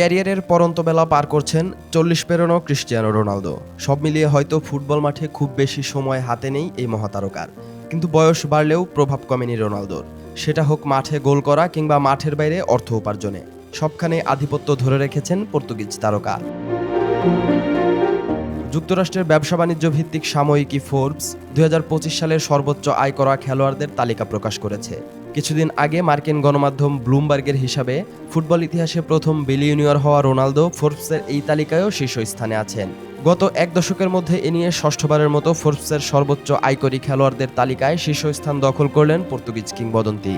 ক্যারিয়ারের পরন্ত বেলা পার করছেন চল্লিশ পেরোনো ক্রিস্টিয়ানো রোনালদো। সব মিলিয়ে হয়তো ফুটবল মাঠে খুব বেশি সময় হাতে নেই এই মহাতারকার। কিন্তু বয়স বাড়লেও প্রভাব কমেনি রোনালদোর। সেটা হোক মাঠে গোল করা কিংবা মাঠের বাইরে অর্থ উপার্জনে। সবখানে আধিপত্য ধরে রেখেছেন পর্তুগিজ তারকা। যুক্তরাষ্ট্রের ব্যবসা বাণিজ্য ভিত্তিক সাময়িকী ফোর্বস দু হাজার পঁচিশ সালের সর্বোচ্চ আয় করা খেলোয়াড়দের তালিকা প্রকাশ করেছে। কিছুদিন আগে মার্কিন গণমাধ্যম ব্লুমবার্গের হিসাবে ফুটবল ইতিহাসে প্রথম বিলিয়নিয়র হওয়া রোনালদো ফোর্বসের এই তালিকায়ও শীর্ষস্থানে আছেন। গত এক দশকের মধ্যে এ নিয়ে ষষ্ঠবারের মতো ফোর্বসের সর্বোচ্চ আয়করী খেলোয়াড়দের তালিকায় শীর্ষস্থান দখল করলেন পর্তুগিজ কিংবদন্তি।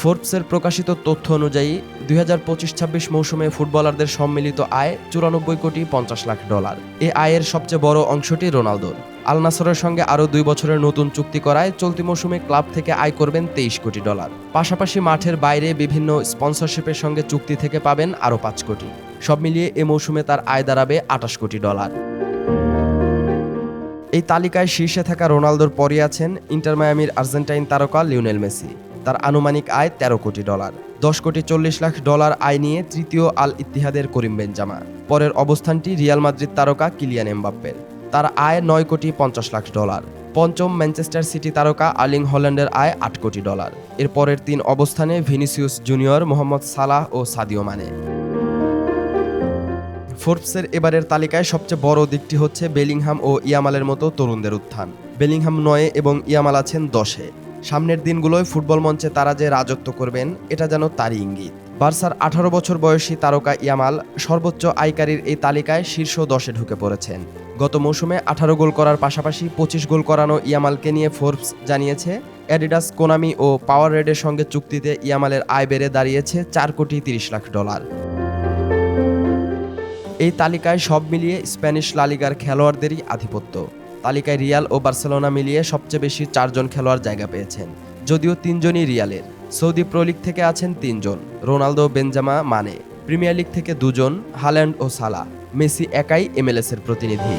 ফোর্বসের প্রকাশিত তথ্য অনুযায়ী দুই হাজার পঁচিশ ছাব্বিশ মৌসুমে ফুটবলারদের সম্মিলিত আয় চুরানব্বই কোটি পঞ্চাশ লাখ ডলার। এ আয়ের সবচেয়ে বড় অংশটি রোনালদোর। আল নাসরের সঙ্গে আরও দুই বছরের নতুন চুক্তি করায় চলতি মৌসুমে ক্লাব থেকে আয় করবেন তেইশ কোটি ডলার। পাশাপাশি মাঠের বাইরে বিভিন্ন স্পন্সরশিপের সঙ্গে চুক্তি থেকে পাবেন আরও পাঁচ কোটি। সব মিলিয়ে এ মৌসুমে তার আয় দাঁড়াবে আটাশ কোটি ডলার। এই তালিকায় শীর্ষে থাকা রোনালদোর পরে আছেন ইন্টার মায়ামির আর্জেন্টাইন তারকা লিওনেল মেসি। তার আনুমানিক আয় তেরো কোটি ডলার। দশ কোটি চল্লিশ লাখ ডলার আয় নিয়ে তৃতীয় আল ইতিহাদের করিম বেঞ্জামা পরের অবস্থানটি রিয়াল মাদ্রিদ তারকা কিলিয়ান এমবাপ্পের তার আয় নয় কোটি পঞ্চাশ লাখ ডলার। পঞ্চম ম্যানচেস্টার সিটি তারকা আর্লিং হল্যান্ডের আয় আট কোটি ডলার। এর পরের তিন অবস্থানে ভিনিসিয়াস জুনিয়র মোহাম্মদ সালাহ ও সাদিও মানে। ফোর্বসের এবারের তালিকায় সবচেয়ে বড় দিকটি হচ্ছে বেলিংহাম ও ইয়ামালের মতো তরুণদের উত্থান। বেলিংহাম নয়ে এবং ইয়ামাল আছেন দশে। সামনের দিনগুলোয় ফুটবল মঞ্চে তারা যে রাজত্ব করবেন, এটা যেন তারই ইঙ্গিত। বার্সার আঠারো বছর বয়সী তারকা ইয়ামাল সর্বোচ্চ আয়কারীর এই তালিকায় শীর্ষ দশে ঢুকে পড়েছেন। গত মৌসুমে আঠারো গোল করার পাশাপাশি পঁচিশ গোল করানো ইয়ামালকে নিয়ে ফোর্বস জানিয়েছে, অ্যাডিডাস, কোনামি ও পাওয়ার রেডের সঙ্গে চুক্তিতে ইয়ামালের আয় বেড়ে দাঁড়িয়েছে চার কোটি তিরিশ লাখ ডলার। এই তালিকায় সব মিলিয়ে স্প্যানিশ লালিগার খেলোয়াড়দেরই আধিপত্য। তালিকায় রিয়াল ও বার্সেলোনা মিলিয়ে সবচেয়ে বেশি চারজন খেলোয়াড় জায়গা পেয়েছেন, যদিও তিনজনই রিয়ালের। সৌদি প্রো লিগ থেকে আছেন তিনজন, Ronaldo, Benzema Mane. Premier League থেকে দুজন, হাল্যান্ড ও সালা মেসি একাই এমএলএস এর প্রতিনিধি।